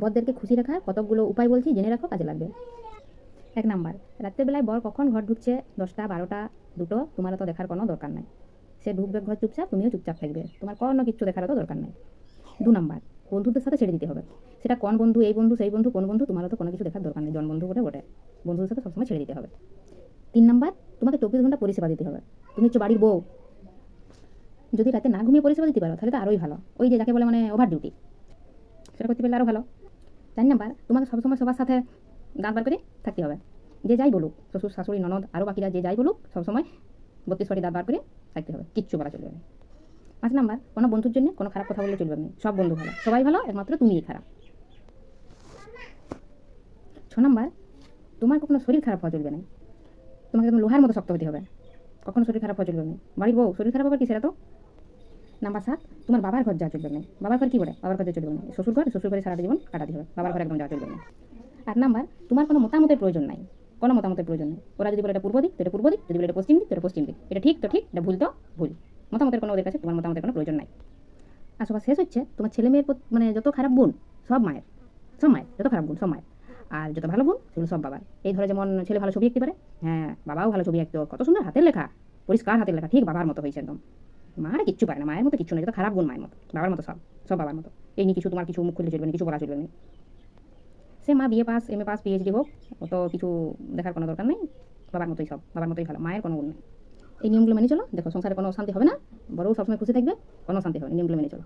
বরদেরকে খুশি রাখার কতকগুলো উপায় বলছি জেনে রাখো, কাজে লাগবে। এক নাম্বার, রাত্রেবেলায় বর কখন ঘর ঢুকছে? দশটা, বারোটা, দুটো তোমার তো দেখার কোনো দরকার নাই। সে ঢুকবে ঘর চুপচাপ, তুমিও চুপচাপ থাকবে। তোমার কোনো কিচ্ছু দেখার তো দরকার নাই। দু নাম্বার, বন্ধুদের সাথে ছেড়ে দিতে হবে। সেটা কোন বন্ধু, এই বন্ধু, সেই বন্ধু, কোন বন্ধু তোমার তো কোনো কিছু দেখার দরকার নেই। জন বন্ধু বটে বটে। বন্ধুদের সাথে সবসময় ছেড়ে দিতে হবে। তিন নাম্বার, তোমাকে চব্বিশ ঘণ্টা পরিষেবা দিতে হবে। তুমি হচ্ছে বাড়ির বউ। যদি রাতে না ঘুমিয়ে পরিষেবা দিতে পারো, তাহলে তো আরোই ভালো। ওই যে যাকে বলে মানে ওভার ডিউটি সেটা করতে পারলে আরও ভালো। চার নাম্বার তোমাকে সবসময় সবার সাথে দাঁত বার করে থাকতে হবে। যে যাই বলুক, শ্বশুর, শাশুড়ি, ননদ আরও বাকিরা যে যাই বলুক সবসময় বত্রিশ কোটি দাঁত বার করে থাকতে হবে। কিচ্ছু বলা চলবে না। পাঁচ নাম্বার, কোনো বন্ধুর জন্য কোনো খারাপ কথা বললে চলবে না। সব বন্ধু ভালো। সবাই ভালো, একমাত্র তুমিই খারাপ। ছ নাম্বার, তোমার কখনো শরীর খারাপ হওয়া চলবে না। তোমাকে লোহার মতো শক্ত হতে হবে। কখনো শরীর খারাপ হওয়া চলবে না। বাড়ির বউ, শরীর খারাপ হবে কি সেটা তো নাম্বার সাত তোমার বাবার ঘর যাওয়া চলবে না। বাবার ঘর কি করে বাবার ঘরে চলবে না। শ্বশুর ঘর শ্বশুর ঘরে সারাটা জীবন কাটাতে হবে। বাবার ঘরে একদম যাওয়া চলবে না। আট নাম্বার তোমার কোনো মতামতের প্রয়োজন নাই। কোনো মতামতের প্রয়োজন নেই। ওরা যদি বলে এটা পূর্ব দিক, তো এটা পূর্ব দিক। যদি বলে এটা পশ্চিম দিক, তো এটা পশ্চিম দিক। এটা ঠিক, তো ঠিক, এটা ভুল, তো ভুল। মতামতের কোনো ওদের কাছে, তোমার মতামতের কোনো প্রয়োজন নাই। আর সবার শেষ হচ্ছে, তোমার ছেলে মেয়ের মানে যত খারাপ গুণ, সব মায়ের। সব মায়ের, যত খারাপ গুণ, সব মায়ের। আর যত ভালো গুণ, সেগুলো সব বাবার। এই ধরে যেমন ছেলে ভালো ছবি আঁকতে পারে হ্যাঁ বাবাও ভালো ছবি আঁকতে। কত সুন্দর হাতের লেখা। পরিষ্কার হাতের লেখা, ঠিক বাবার মতো হয়েছে একদম। মার, কিচ্ছু পারে না। মায়ের মতো কিচ্ছু নেই যত খারাপ গুণ মায়ের মতো, বাবার মতো সব সব বাবার মতো। এই নিয়ে কিছু তোমার কিছু মুখ খুললে চলবে না, কিছু বলা চলবে না। সে মা BA pass M A pass, PhD হোক তো কিছু দেখার কোনো দরকার নেই, বাবার মতোই সব, বাবার মতোই ভালো, মায়ের কোনো গুণ নেই। এই নিয়মগুলো মেনে চলো, দেখো সংসারে কোনো অশান্তি হবে না বড়ও সবসময় খুশি থাকবে, কোনো অশান্তি হবে না নিয়মগুলো মেনে চলো।